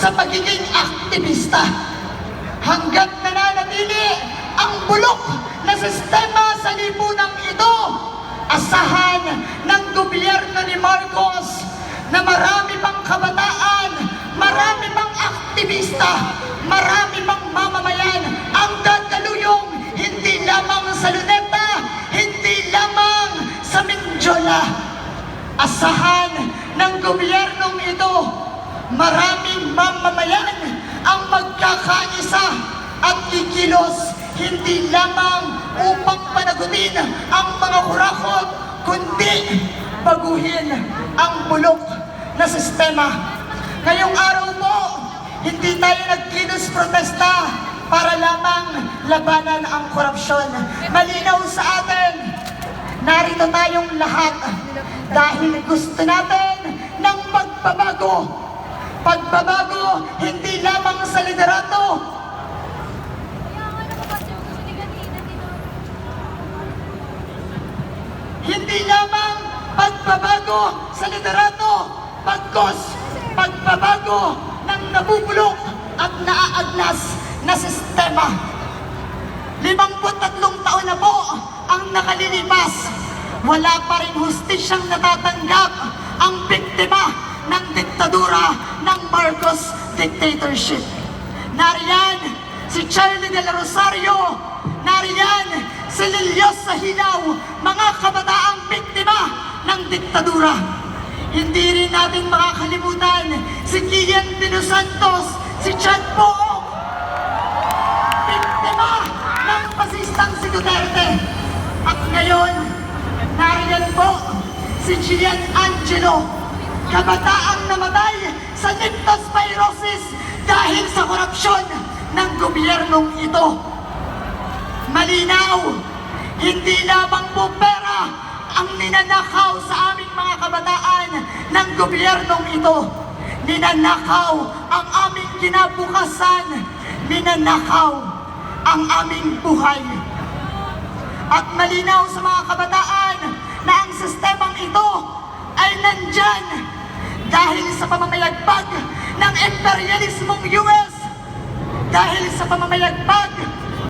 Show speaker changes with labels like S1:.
S1: sa pagiging aktivista. Hanggat nananatili ang bulok na sistema sa lipunang ito, asahan ng gobyerno ni Marcos na marami pang kabataan, marami pang aktivista, marami pang mamamayan ang dadaluyong hindi lamang sa Luneta, hindi lamang sa Mindiola. Asahan ng gobyernong ito, maraming mamamayan ang magkakaisa at kikilos hindi lamang upang panagutin ang mga kurakot, kundi baguhin ang bulok na sistema. Ngayong araw po, hindi tayo nagkilos protesta para lamang labanan ang korupsyon. Malinaw sa atin, narito tayong lahat dahil gusto natin ng pagbabago. Pagbabago hindi lamang sa liderato, hindi lamang pagbabago sa liderato, pagkos pagbabago ng nabubulok at naaagnas na sistema. Limamput tatlong taon na po ang nakalilipas. Wala pa rin hustisyang natatanggap ang biktima ng diktadura ng Marcos dictatorship. Nariyan si Charlie de la Rosario, nariyan si Lilios sa Hilaw, mga kabataang biktima ng diktadura. Hindi rin natin makakalimutan si Kian los Santos, si Chad Pook, biktima ng pasistang si Duterte. At ngayon, nariyan po si Gian Angelo, kabataang namatay sa leptospirosis dahil sa korupsyon ng gobyernong ito. Malinaw, hindi lamang po pera ang ninanakaw sa aming mga kabataan ng gobyernong ito. Ninanakaw ang aming kinabukasan. Ninanakaw ang aming buhay. At malinaw sa mga kabataan na ang sistemang ito ay nandyan dahil sa pamamayagpag ng imperialismong US, dahil sa pamamayagpag